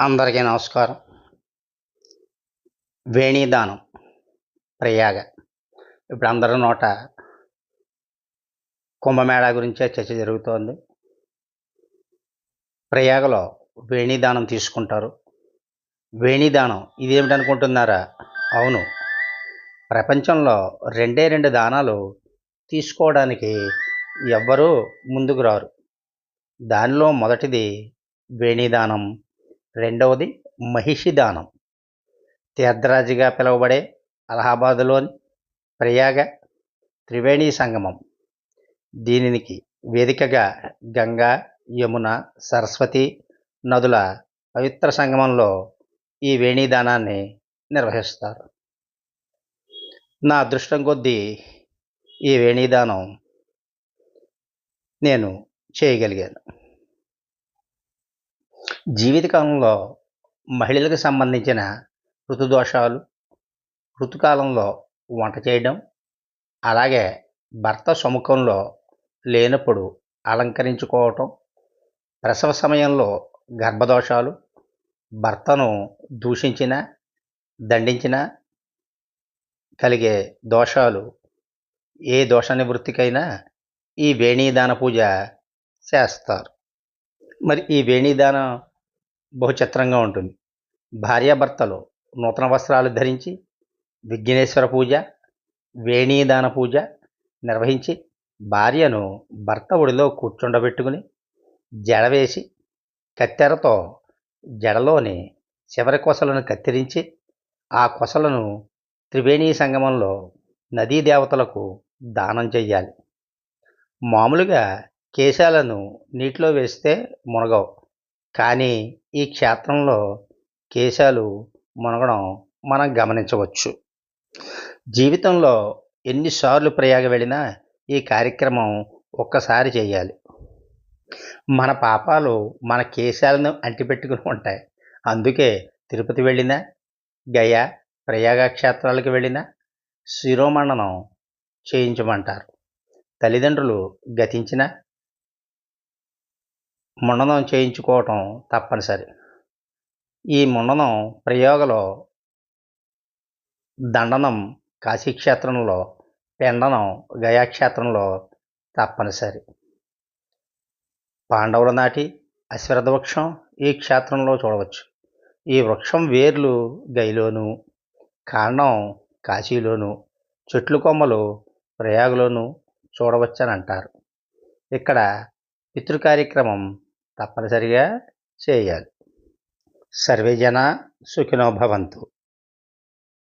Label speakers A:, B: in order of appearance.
A: అందరికీ నమస్కారం. వేణీదానం ప్రయాగ. ఇప్పుడు అందరి నోట కుంభమేళా గురించే చర్చ జరుగుతోంది. ప్రయాగలో వేణీదానం తీసుకుంటారు. వేణీదానం ఇదేమిటనుకుంటున్నారా? అవును. ప్రపంచంలో రెండే రెండు దానాలు తీసుకోవడానికి ఎవ్వరూ ముందుకు రారు. దానిలో మొదటిది వేణీదానం రెండవది మహిషి దానం. తీర్థరాజుగా పిలువబడే అలహాబాదులోని ప్రయాగ త్రివేణి సంగమం. దీనికి వేదికగా గంగా యమున సరస్వతి నదుల పవిత్ర సంగమంలో ఈ వేణీదానాన్ని నిర్వహిస్తారు. నా అదృష్టం కొద్దీ ఈ వేణీదానం నేను చేయగలిగాను. జీవితకాలంలో మహిళలకు సంబంధించిన ఋతుదోషాలు ఋతుకాలంలో వంట చేయడం అలాగే భర్త సముఖంలో లేనప్పుడు అలంకరించుకోవటం ప్రసవ సమయంలో గర్భదోషాలు భర్తను దూషించిన దండించిన కలిగే దోషాలు ఏ దోష నివృత్తికైనా ఈ వేణీదాన పూజ చేస్తారు. మరి ఈ వేణీదానం బహుచిత్రంగా ఉంటుంది. భార్యాభర్తలు నూతన వస్త్రాలు ధరించి విఘ్నేశ్వర పూజ వేణీదాన పూజ నిర్వహించి భార్యను భర్త ఒడిలో కూర్చుండబెట్టుకుని జడవేసి కత్తెరతో జడలోని చివరి కొసలను కత్తిరించి ఆ కొసలను త్రివేణీ సంగమంలో నదీ దేవతలకు దానం చెయ్యాలి. మామూలుగా కేశాలను నీటిలో వేస్తే మునగవు. కానీ ఈ క్షేత్రంలో కేశాలు మునగడం మనం గమనించవచ్చు. జీవితంలో ఎన్నిసార్లు ప్రయాగ వెళ్ళినా ఈ కార్యక్రమం ఒక్కసారి చేయాలి. మన పాపాలు మన కేశాలను అంటిపెట్టుకుని ఉంటాయి. అందుకే తిరుపతి వెళ్ళినా గయా ప్రయాగ క్షేత్రాలకు వెళ్ళినా శిరోమండనం చేయించమంటారు. తల్లిదండ్రులు గతించిన ముండనం చేయించుకోవటం తప్పనిసరి. ఈ ముండనం ప్రయోగలో దండనం కాశీక్షేత్రంలో పెండనం గయాక్షేత్రంలో తప్పనిసరి. పాండవుల నాటి అశ్వరథ వృక్షం ఈ క్షేత్రంలో చూడవచ్చు. ఈ వృక్షం వేర్లు గైలోను కాండం కాశీలోను చెట్లు కొమ్మలు ప్రయాగలోను చూడవచ్చని అంటారు ఇక్కడ పితృ కార్యక్రమం తప్పనిసరిగా చేయాలి. సర్వేజన సుఖినోభవంతు